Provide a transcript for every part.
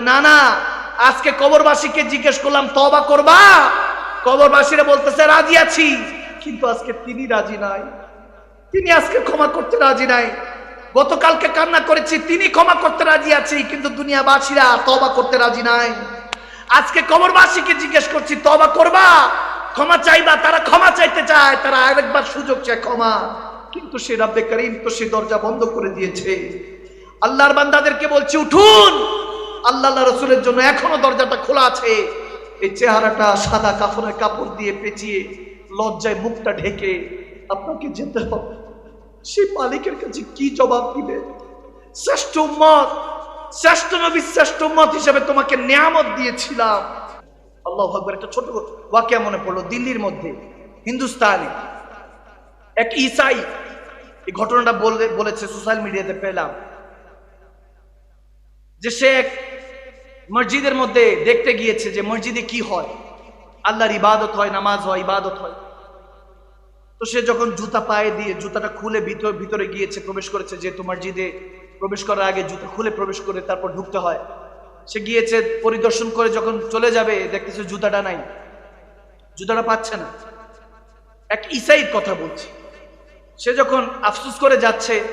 না না, আজকে কবরবাসীকে জিজ্ঞেস করলাম তবা করবা? কবরবাসীরা বলতেছে, রাজি আছি। কিন্তু আজকে তিনি রাজি নাই। তিনি আজকে ক্ষমা করতে রাজি নাই। গতকালকে কান্না করেছি, তিনি ক্ষমা করতে রাজি আছি, কিন্তু দুনিয়াবাসীরা তবা করতে রাজি নাই। আজকে কবরবাসীকে জিজ্ঞেস করছি তবা করবা? ক্ষমা চাইবা? তারা ক্ষমা চাইতে চায়, তারা আরেকবার সুযোগ চায় ক্ষমা। কিন্তু সে রাব্বে করিম তো সে দরজা বন্ধ করে দিয়েছে। আল্লাহর বান্দাদেরকে বলছি, উঠুন! আল্লাহ রসুলের জন্য এখনও দরজাটা খোলা আছে। এই চেহারাটা সাদা কাপড়ের কাপড় দিয়ে পেঁচিয়ে লজ্জায় মুখটা ঢেকে আপনাকে যেতে হবে। সে মালিকের কাছে কি জবাব দিবে? শ্রেষ্ঠ মত শ্রেষ্ঠ নবী, শ্রেষ্ঠ মত হিসেবে তোমাকে নিয়ামত দিয়েছিলাম। আল্লাহ আকবর, একটা ছোট ওয়াকিয়া মনে পড়ল। দিল্লির মধ্যে, হিন্দুস্তানে এক ইসাই এই ঘটনাটা বলে, বলেছে, সোশ্যাল মিডিয়াতে পেলাম। যে সে এক মসজিদের মধ্যে দেখতে গিয়েছে যে মসজিদে কি হয়। আল্লাহর ইবাদত হয়, নামাজ হয়, ইবাদত হয়। তো সে যখন জুতা পায়ে দিয়ে, জুতাটা খুলে ভিতর, ভিতরে গিয়েছে, প্রবেশ করেছে, যেহেতু মসজিদে প্রবেশ করার আগে জুতা খুলে প্রবেশ করে তারপর ঢুকতে হয়। সে গিয়েছে পরিদর্শন করে যখন চলে যাবে, দেখতেছে জুতাটা নাই। জুতাটা পাচ্ছে না। এক ইসাইর কথা বলছে। সে যখন আফসুস করে যাচ্ছে,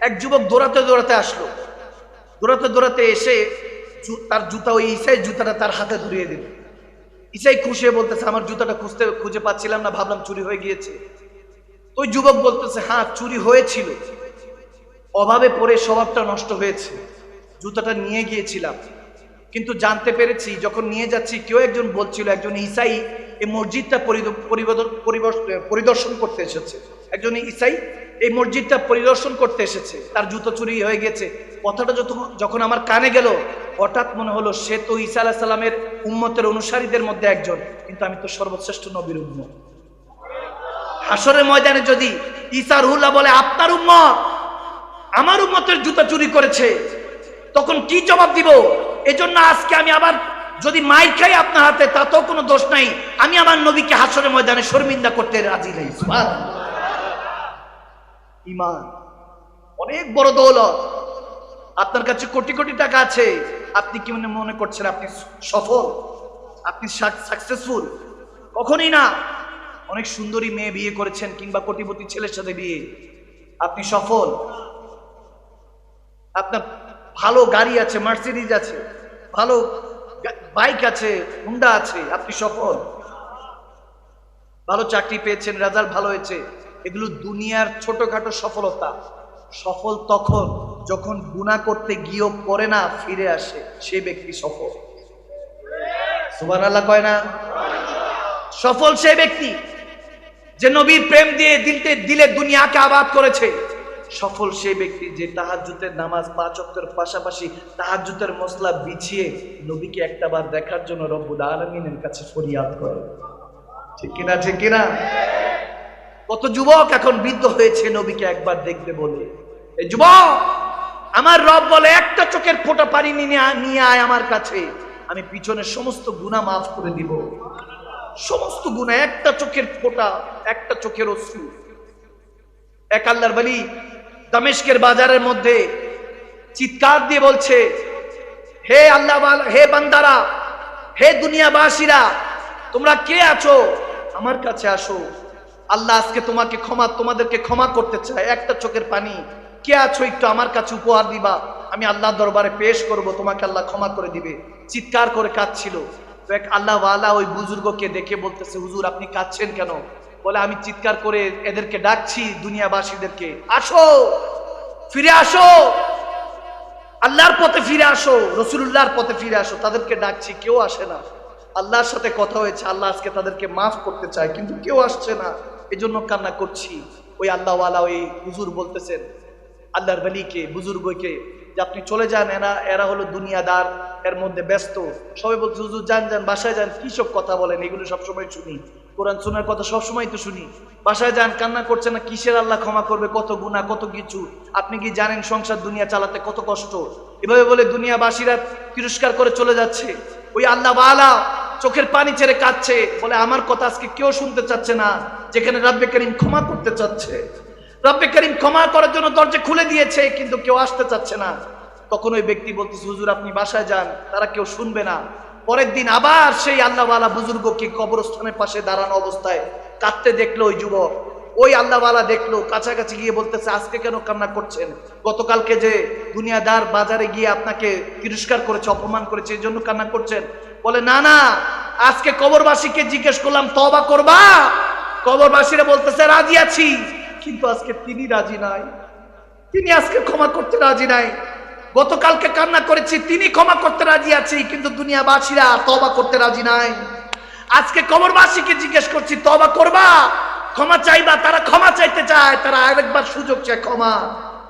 এক যুবক দৌড়াতে দৌড়াতে আসলো। দৌড়াতে দৌড়াতে এসে তার জুতা, ওই ইসাই জুতাটা তার হাতে ধরিয়ে দিল। ইসাই খুশি বলতেছে, আমার জুতাটা খুঁজতে, খুঁজে পাচ্ছিলাম না, ভাবলাম চুরি হয়ে গিয়েছে। ওই যুবক বলতেছে হ্যাঁ চুরি হয়েছিল। অভাবে পড়ে স্বভাবটা নষ্ট হয়েছে। জুতাটা নিয়ে গিয়েছিলাম। কিন্তু জানতে পেরেছি, যখন নিয়ে যাচ্ছি, কেউ একজন বলছিল, একজন ইসাই এই মসজিদটা পরিদ- পরিদর্শন করতে এসেছে। একজন ইসাই এই মসজিদটা পরিদর্শন করতে এসেছে। তার জুতো চুরি হয়ে গেছে। কথাটা যখন আমার কানে গেল, হঠাৎ মনে হলো, সে তো ঈসা আলাহ সাল্লামের উম্মতের অনুসারীদের মধ্যে একজন, কিন্তু আমি তো সর্বশ্রেষ্ঠ নবীর উম্মত। হাসরের ময়দানে যদি ঈসা রুহুল্লাহ বলে, আপনার উম্মত, আমার উম্মতের জুতা চুরি করেছে, তখন কি জবাব দিব? এজন্য আজকে আমি আবার যদি মাইর খাই আপনার হাতে, তাতেও কোনো দোষ নাই। আমি আমার নবীকে হাসরের ময়দানে শর্মিন্দা করতে রাজি নেই। ইমান, অনেক বড় দৌলত। আপনার কাছে কোটি কোটি টাকা আছে। আপনি কি মনে মনে করছেন আপনি সফল? আপনি সাকসেসফুল কখনই না। অনেক সুন্দরী মেয়ে বিয়ে করেছেন কিংবা কোটিপতি ছেলের সাথে বিয়ে। আপনি সফল। আপনার ভালো গাড়ি আছে মার্সিডিজ আছে, ভালো বাইক আছে হুন্ডা আছে, আপনি সফল। ভালো চাকরি পেয়েছেন রেজাল্ট ভালো হয়েছে। এগুলো দুনিয়ার ছোটখাটো সফলতা। সফল তখন যখন গুণা করতে গিয়েও পরে না, ফিরে আসে সে ব্যক্তি সফল। সুবান আল্লাহ কয় না? সফল সে ব্যক্তি যে নবীর প্রেম দিয়ে দিলতে, দিলে দুনিয়াকে আবাদ করেছে। সফল সেই ব্যক্তি যে তাহাজ্জুদের নামাজ পাঁচ অক্টের পাশাপাশি তাহাজ্জুদের মশলা বিছিয়ে নবীকে একটাবার দেখার জন্য রব্বুল আলমিনের কাছে ফরিয়াদ করে। ঠিক কিনা ঠিক কিনা? কত যুবক এখন বৃদ্ধ হয়েছে নবীকে একবার দেখবে বলে। এই যুবক, আমার রব বলে, একটা চোখের ফোঁটা পানি নিয়ে আয় আমার কাছে। আমি পিছনের সমস্ত গুণা মাফ করে দিব। সমস্ত গুণা একটা চোখের ফোঁটা, একটা চোখের অশ্রু। এক আল্লাহর বলি দামেশকের বাজারের মধ্যে চিৎকার দিয়ে বলছে, হে আল্লাহ হে বান্দারা, হে দুনিয়াবাসীরা, তোমরা কে আছো? আমার কাছে আসো। আল্লাহ আজকে তোমাকে ক্ষমা, তোমাদেরকে ক্ষমা করতে চায়। একটা চোখের পানি। কে আছো একটু আমার কাছে উপহার দিবা। আমি আল্লাহ দরবারে পেশ করব, তোমাকে আল্লাহ ক্ষমা করে দিবে। চিৎকার করে কাঁদছিল। তো এক আল্লাহ ওয়ালা ওই বুজুর্গকে দেখে বলতেছে, হুজুর, আপনি কাঁদছেন কেন? বলে আমি চিৎকার করে এদেরকে ডাকছি, দুনিয়াবাসীদেরকে। আসো, ফিরে আসো। আল্লাহর পথে ফিরে আসো রসুল্লাহর পথে ফিরে আসো। তাদেরকে ডাকছি, কেউ আসে না। আল্লাহর সাথে কথা হয়েছে, আল্লাহ আজকে তাদেরকে মাফ করতে চায়, কিন্তু কেউ আসছে না। এজন্য কান্না করছি। ওই আল্লাহওয়ালা, ওই হুজুর বলতেছেন, আল্লাহর বলিকে বুজুর্গকে, যে আপনি চলে যান, এরা এরা হলো দুনিয়াদার, এর মধ্যে ব্যস্ত। সবাই বলছে হুজুর, যান যান, বাসায় যান, কি সব কথা বলেন? এগুলো সবসময় শুনি। কোরআন শোনার কথা সবসময় তো শুনি। বাসায় যান, কান্না করছে না, কিসের আল্লাহ ক্ষমা করবে? কত গুণা কত কিছু? আপনি কি জানেন সংসার দুনিয়া চালাতে কত কষ্ট? এভাবে বলে দুনিয়াবাসীরা তিরস্কার করে চলে যাচ্ছে। ওই আল্লাহ বালা চোখের পানি ছেড়ে কাঁদছে, বলে, আমার কথা আজকে কেউ শুনতে চাচ্ছে না, যেখানে রাব্বে করিম ক্ষমা করতে চাচ্ছে। রব্বে করিম ক্ষমা করার জন্য দরজা খুলে দিয়েছে, কিন্তু কেউ আসতে চাচ্ছে না। তখন ওই ব্যক্তি বলতেছে, হুজুর, আপনি বাসায় যান, তারা কেউ শুনবে না। পরের দিন আবার সেই আল্লাহওয়ালা বুজুর্গকে কবরস্থানের পাশে দাঁড়ানো অবস্থায় কাঁদতে দেখল ওই যুবক। ওই আল্লাহওয়ালা দেখল, কাছাকাছি গিয়ে বলতেছে, আজকে কেন কান্না করছেন? গতকালকে যে দুনিয়াদার বাজারে গিয়ে আপনাকে তিরস্কার করেছে, অপমান করেছে, এই জন্য কান্না করছেন? বলে, না না, আজকে কবরবাসীকে জিজ্ঞেস করলাম তবা করবা? কবরবাসীরা বলতেছে, রাজি আছি। কিন্তু আজকে তিনি রাজি নাই। তিনি আজকে ক্ষমা করতে রাজি নাই। গতকালকে কান্না করেছি, তিনি ক্ষমা করতে রাজি আছে, কিন্তু দুনিয়াবাসীরা তবা করতে রাজি নাই। আজকে কবরবাসীকে জিজ্ঞেস করছি তবা করবা? ক্ষমা চাইবা? তারা ক্ষমা চাইতে চায়, তারা আরেকবার সুযোগ চায় ক্ষমা।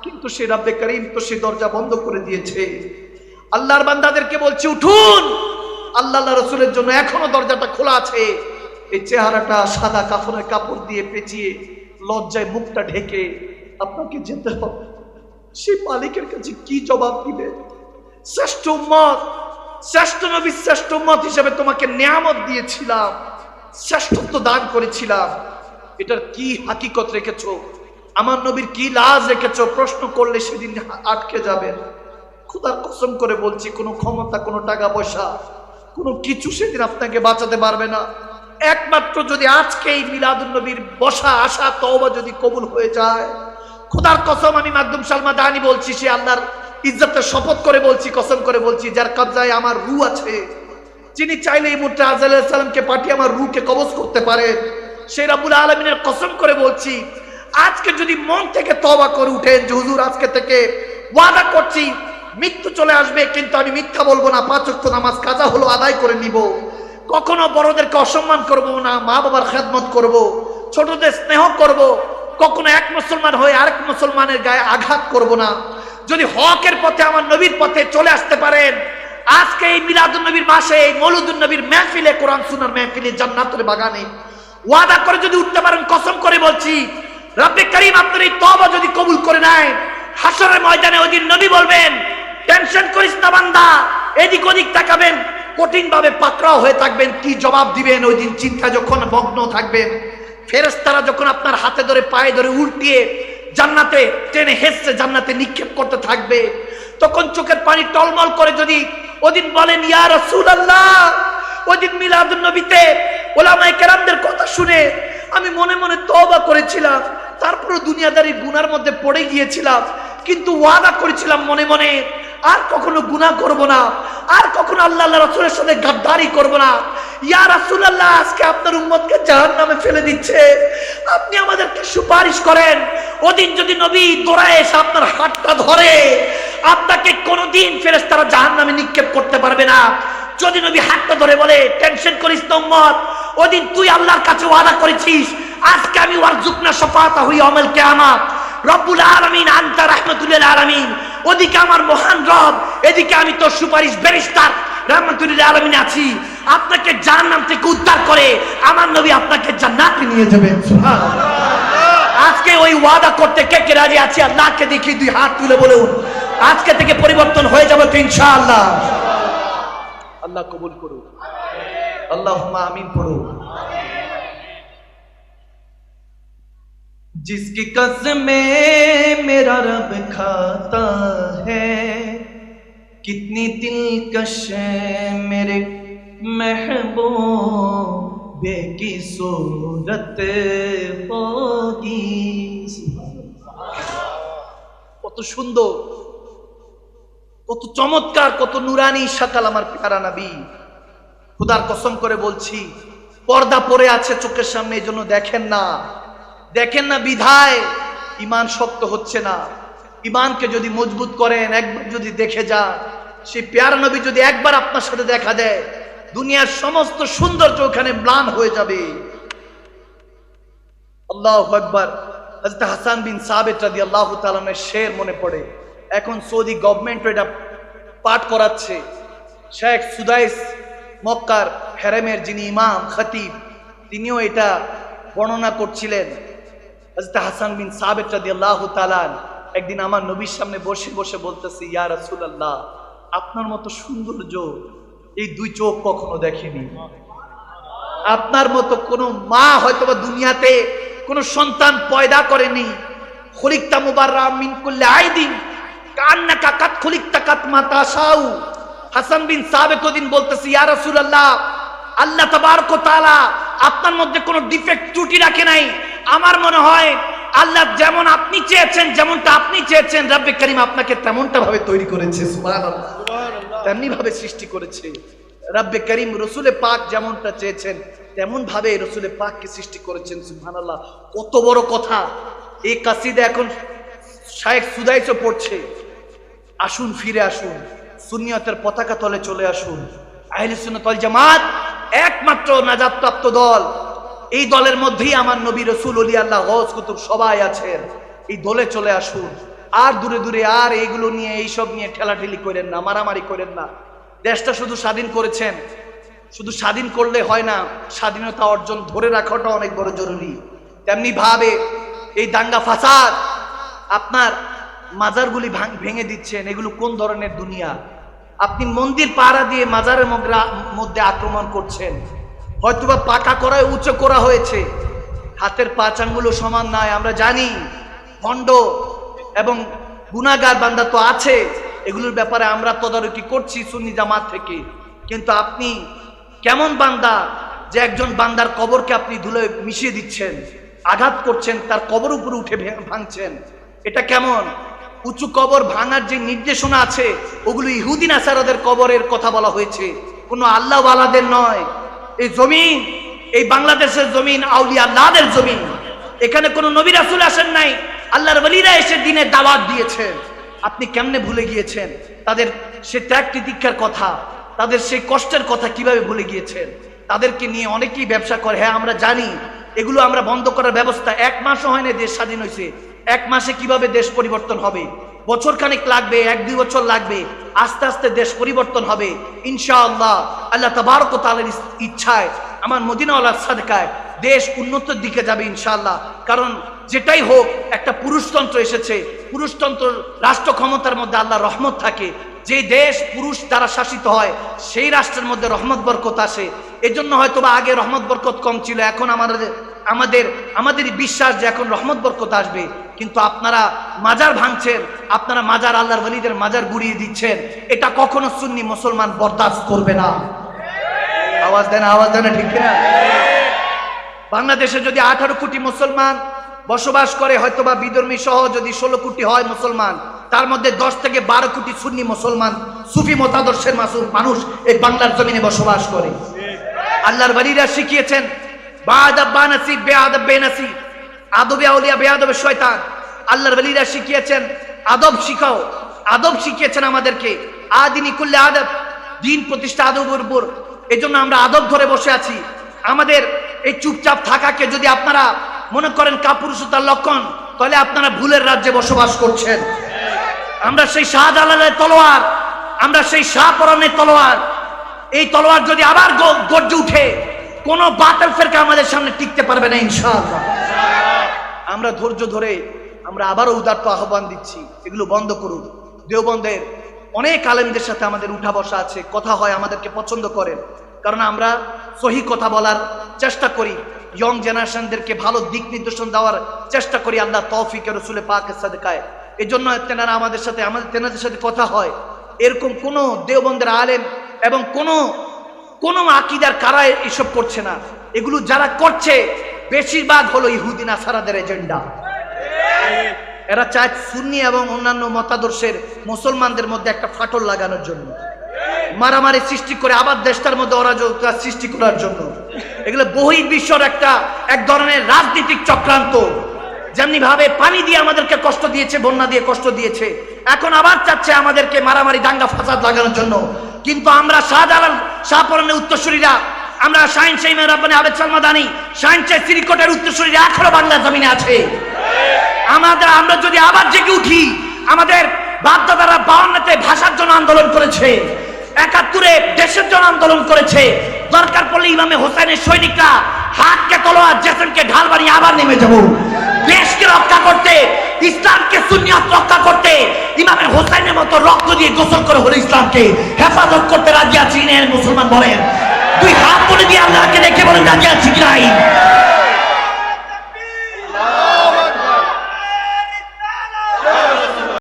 কিন্তু সে রাব্বে করিম তো সে দরজা বন্ধ করে দিয়েছে। আল্লাহর বান্দাদেরকে বলছি, উঠুন! আল্লাহ রসুলের জন্য এখনও দরজাটা খোলা আছে। এই চেহারাটা সাদা কাফনের কাপড় দিয়ে পেঁচিয়ে লজ্জায় মুখটা ঢেকে আপনাকে যেতে হবে। সেই মালিকের কাছে কি জবাব দিবে? শ্রেষ্ঠ মত শ্রেষ্ঠ নবী, শ্রেষ্ঠ মত হিসেবে তোমাকে নিয়ামত দিয়েছিলাম, শ্রেষ্ঠত্ব দান করেছিলাম। এটার কি হাকিকত রেখেছ? আমার নবীর কি লাজ রেখেছ? প্রশ্ন করলে সেদিন আটকে যাবেন খুদার কসম করে বলছি, কোনো ক্ষমতা, কোনো টাকা পয়সা, কোনো কিছু সেদিন আপনাকে বাঁচাতে পারবে না। একমাত্র যদি আজকে এই মিলাদুল নবীর বসা, আসা, তওবা যদি কবুল হয়ে যায় খোদার কসম, আমি মাকদুম সালমা দানি বলছি, সে আল্লাহর ইজ্জতের শপথ করে বলছি, কসম করে বলছি, যার কবজায় আমার রু আছে। যিনি চাইলে এই মুহূর্তে আজালামকে পাঠিয়ে আমার রুকে কবজ করতে পারে। সেই রাবুল আলমিনের কসম করে বলছি, আজকে যদি মন থেকে তবা করে উঠেন, যে হুজুর আজকে থেকে ওয়াদা করছি, মৃত্যু চলে আসবে, কিন্তু আমি মিথ্যা বলব না, পাঁচ ওয়াক্ত নামাজ কাজা হলো, আদায় করে নিব। কখনো বড়দেরকে অসম্মান করব না মা বাবার খেদমত করব, ছোটদের স্নেহ করব কখনো এক মুসলমান হয়ে আরেক মুসলমানের গায়ে আঘাত করব না। যদি হকের পথে, আমার নবীর পথে চলে আসতে পারেন, আজকে এই মিলাদুল নবীর মাসে, এই মৌলুদুল নবীর মেহফিলে, কোরআন সুনার মেহফিলে জান্নাতুল বাগানে ওয়াদা করে যদি উঠতে পারেন, কসম করে বলছি, রব্বে করিম আপনার এই তবা যদি কবুল করে নেয় হাসরের ময়দানে ওই দিন নবী বলবেন, টেনশন করিস না বান্দা, এদিক ওদিক তাকাবেন কঠিন ভাবে পাকড়াও হয়ে থাকবেন, কি জবাব দিবেন? ওই দিন চিন্তা যখন মগ্ন থাকবেন ফেরেস্তারা যখন আপনার হাতে ধরে পায়ে ধরে উল্টিয়ে জান্নাতে টেনে হেসছে জান্নাতে নিক্ষেপ করতে থাকবে, তখন চোখের পানি টলমল করে যদি ওদিন বলেন, ইয়া রাসূলুল্লাহ ওদিন মিলাদুন নবীতে ওলামায়ে কেরামদের কথা শুনে আমি মনে মনে তওবা করেছিলাম তারপরে দুনিয়াদারি গুনার মধ্যে পড়ে গিয়েছিলাম, কিন্তু ওয়াদা করেছিলাম মনে মনে, আর কখনো গুনাহ করব না, আর কখনো আল্লাহ আল্লাহ রাসূলের সাথে গাদ্দারি করব না ইয়া আপনার ফেলে দিচ্ছে। আপনি আমাদেরকে সুপারিশ করেন, ওদিন যদি আপনার হাতটা ধরে, আপনাকে জাহান্নামে নিক্ষেপ করতে পারবে না। যদি ধরে বলে টেনশন করিস ওদিন তুই আল্লাহর কাছে করেছিস, আজকে আমি হই ওদিকে আমার মহান রব, এদিকে আমি তোর সুপারিশ বেরিস্তার রহমতুল্লাহ আলমিন আছি আপনাকে জাহান্নাম থেকে উদ্ধার করে আমার নবী আপনাকে জান্নাতে নিয়ে যাবে আজকে ওই ওয়াদা করতে কে কে রাজি আছে আল্লাহকে দেখি দুই হাত তুলে বলুন আজকে থেকে পরিবর্তন হয়ে যাবে তো ইনশাআল্লাহ আল্লাহ কবুল করুন আল্লাহ আমিন পড়ুন जिसकी कसमें मेरा रब खाता है कितनी दिलकश मेरे महबूबे की सूरत होगी কত সুন্দর কত চমৎকার কত নুরানি সকাল আমার প্যারা নবী খুদার কসম করে বলছি পর্দা পড়ে আছে চোখের সামনে এই জন্য দেখেন না দেখেন না বিধায় ইমান শক্ত হচ্ছে না ইমানকে যদি মজবুত করেন একবার যদি দেখে যান সেই পেয়ার নবী যদি একবার আপনার সাথে দেখা দেয়, দুনিয়ার সমস্ত সৌন্দর্য ওখানে ম্লান হয়ে যাবে। আল্লাহ একবার হাসান বিন আল্লাহ তালামের শের মনে পড়ে। এখন সৌদি গভর্নমেন্ট এটা পাঠ করাচ্ছে। শেখ সুদাইস মক্কার হেরেমের যিনি ইমাম, খতিব, তিনিও এটা বর্ণনা করছিলেন। হাসান বিন সাবেত রাদি আল্লাহ তালান একদিন আমার নবীর সামনে বসে বসে বলতেছে, ইয়া রাসুল আল্লাহ আপনার মতো সৌন্দর্য এই দুই চোখ কখনো দেখেনি। আপনার মতো কোনো মা হয়তো বা দুনিয়াতে কোনো সন্তান পয়দা করেনি। খরিকতা মুবাররা মিন করলে আইদিন কান্নাকা কাত খুলিকতা কাত মাতা সাউ হাসান বিন সাবেত ওদিন বলতেছি, ইয়া রাসূলুল্লাহ, আল্লাহ তাবারক তাআলা আপনার মধ্যে কোনো ডিফেক্ট ত্রুটি রাখে নাই। আমার মনে হয় আল্লাহ যেমন আপনি চেয়েছেন, যেমনটা আপনি চেয়েছেন, রাব্বে করিম আপনাকে তেমনটা ভাবে তৈরি করেছে, সুবহানাল্লাহ। তেমনি ভাবে সৃষ্টি করেছে। রাব্বে করিম রসুলে পাক যেমনটা চেয়েছেন তেমন ভাবে রসুলে পাককে সৃষ্টি করেছেন সুহান আল্লাহ কত বড় কথা। এই কাসিদা এখন শায়েখ সুদাইসও পড়ছে। আসুন, ফিরে আসুন। সুনিয়তের পতাকা তলে চলে আসুন। আহলে সুন্নাত ওয়াল জামাত একমাত্র নাজাত প্রাপ্ত দল। এই দলের মধ্যেই আমার নবী রসুল অলি আল্লাহ গজ কুতুব সবাই আছেন। এই দলে চলে আসুন। আর দূরে দূরে আর এইগুলো নিয়ে, এইসব নিয়ে ঠেলাঠেলি করেন না, মারামারি করেন না। দেশটা শুধু স্বাধীন করেছেন। শুধু স্বাধীন করলে হয় না, স্বাধীনতা অর্জন ধরে রাখাটা অনেক বড় জরুরি। তেমনি ভাবে এই দাঙ্গা ফাসাদ আপনার মাজারগুলি ভাঙ- দিচ্ছেন, এগুলো কোন ধরনের দুনিয়া? আপনি মন্দির পাড়া দিয়ে মাজারের মধ্যে আক্রমণ করছেন। হয়তোবা পাকা করায় উঁচু করা হয়েছে। হাতের পাঁচ আঙ্গুলও সমান নয় আমরা জানি। ভণ্ড এবং গুনাগার বান্দা তো আছে। এগুলোর ব্যাপারে আমরা তদারকি করছি সুন্নি জামাত থেকে। কিন্তু আপনি কেমন বান্দা যে একজন বান্দার কবরকে আপনি ধুলে মিশিয়ে দিচ্ছেন, আঘাত করছেন, তার কবর উপরে উঠে ভাঙছেন? এটা কেমন? উঁচু কবর ভাঙার যে নির্দেশনা আছে, ওগুলো ইহুদিন আসারদের কবরের কথা বলা হয়েছে। কোনো আল্লাহওয়ালাদের নয়। এই জমিন, এই বাংলাদেশের জমিন আউলিয়া আল্লাহদের জমিন। এখানে কোনো নবী রাসূল আসেন নাই। আল্লাহর বলিরা এসে দিনে দাওয়াত দিয়েছেন আপনি কেমনে ভুলে গিয়েছেন? তাদের সে ত্যাগ তিতিক্ষার কথা, তাদের সেই কষ্টের কথা কীভাবে ভুলে গিয়েছেন? তাদেরকে নিয়ে অনেকেই ব্যবসা করে। হ্যাঁ আমরা জানি, এগুলো আমরা বন্ধ করার ব্যবস্থা এক মাসও হয় না দেশ স্বাধীন হয়েছে। এক মাসে কীভাবে দেশ পরিবর্তন হবে? বছর খানেক লাগবে, এক দুই বছর লাগবে। আস্তে আস্তে দেশ পরিবর্তন হবে। ইনশাআল্লাহ, আল্লাহ তাবারক ও তাআলার ইচ্ছায়, আমার মদিনাওয়ালার সাদকায় দেশ উন্নতির দিকে যাবে ইনশাআল্লাহ। কারণ যেটাই হোক, একটা পুরুষতন্ত্র এসেছে। পুরুষতন্ত্র রাষ্ট্র ক্ষমতার মধ্যে আল্লাহ রহমত থাকে। যে দেশ পুরুষ দ্বারা শাসিত হয়, সেই রাষ্ট্রের মধ্যে রহমত বরকত আসে। এজন্য হয়তো বা আগে রহমত বরকত কম ছিল, এখন আমাদের আমাদের আমাদের বিশ্বাস যে এখন রহমত বরকত আসবে। কিন্তু আপনারা মাজার ভাঙছেন, আপনারা মাজার আল্লাহর ওয়ালিদের মাজার গুড়িয়ে দিচ্ছেন। এটা কখনো সুন্নি মুসলমান বরদাস্ত করবে না। আওয়াজ দেন আওয়াজ দেন, ঠিক না বাংলাদেশে যদি আঠারো কোটি মুসলমান বসবাস করে হয়তো বা বিধর্মী সহ যদি ষোলো কোটি হয় মুসলমান, তার মধ্যে দশ থেকে বারো কোটি সুন্নি মুসলমান, সুফি মতাদর্শের মাসু- মানুষ এই বাংলার জমিনে বসবাস করে। আল্লাহর বাড়িরা শিখিয়েছেন আদবে আউলিয়া বালিরা শিখিয়েছেন, আদব শিখাও, আদব শিখিয়েছেন আমাদেরকে। আদব, দিন প্রতিষ্ঠা আমরা আদব ধরে বসে আছি। আমাদের এই চুপচাপ থাকাকে যদি আপনারা মনে করেন কাপুরুষতার লক্ষণ, তাহলে আপনারা ভুলের রাজ্যে বসবাস করছেন। আমরা সেই শাহ শাহজালালের তলোয়ার, আমরা সেই শাহ শাহপরণের তলোয়ার। এই তলোয়ার যদি আবার গর্জে উঠে, কোন বাতিল ফেরকা আমাদের সামনে টিকতে পারবে না, ইনশাআল্লাহ। আমরা ধৈর্য ধরে আমরা আবারও উদার্ত আহ্বান দিচ্ছি, এগুলো বন্ধ করুন। দেওবন্দের অনেক আলেমদের সাথে আমাদের উঠা বসা আছে, কথা হয়, আমাদেরকে পছন্দ করেন। কারণ আমরা সহি কথা বলার চেষ্টা করি ইয়ং জেনারেশনদেরকে ভালো দিক নির্দেশন দেওয়ার চেষ্টা করি, আল্লাহ তৌফিক রসুলে পাকের সাদেকায়। এই জন্য তেনারা আমাদের সাথে, আমাদের, তেনাদের সাথে কথা হয়। এরকম কোনো দেওবন্দের আলেম এবং কোনো কোনো আকিদার কারা এসব করছে না। এগুলো যারা করছে, বেশিরভাগ হলো ইহুদিন আসারাদের এজেন্ডা। এরা চায় সুন্নি এবং অন্যান্য মতাদর্শের মুসলমানদের মধ্যে একটা ফাটল লাগানোর জন্য। মারামারি সৃষ্টি করে আবার দেশটার মধ্যে অরাজকতা সৃষ্টি করার জন্য। এগুলো বহির বিশ্বর একটা, এক ধরনের রাজনৈতিক চক্রান্ত। যেমনি ভাবে পানি দিয়ে আমাদেরকে কষ্ট দিয়েছে, বন্যা দিয়ে কষ্ট দিয়েছে। এখন আবার চাচ্ছে আমাদেরকে মারামারি দাঙ্গা ফাসাদ লাগানোর জন্য। কিন্তু আমরা শাহজালাল শাহপরণের উত্তরসূরিরা, আমরা শাহিন শাহিম রাব্বানি আবেদ সালমা দানি, শাহিন শাহ সিরিকটের উত্তরসূরিরা এখনও বাংলা জমিনে আছে। আমাদের, আমরা যদি আবার জেগে উঠি, আমাদের বাপদাদারা বাউন্নতে ভাষার জন্য আন্দোলন করেছে। একাত্তরে দেশের জন্য আন্দোলন করেছে। দরকার পড়লে ইমামে হোসেনের সৈনিকরা হাতকে তলোয়ার জেসনকে ঢাল বানিয়ে আবার নেমে যাব। দেশকে রক্ষা করতে, ইসলামকে সুনিয়াত রক্ষা করতে, ইমামে হোসেনের মতো রক্ত দিয়ে গোসল করে হলো ইসলামকে। হেফাজত করতে রাজি আছি মুসলমান বলেন। দুই হাত তুলে দিয়ে আল্লাহকে দেখে বলেন রাজি আছি কি নাই?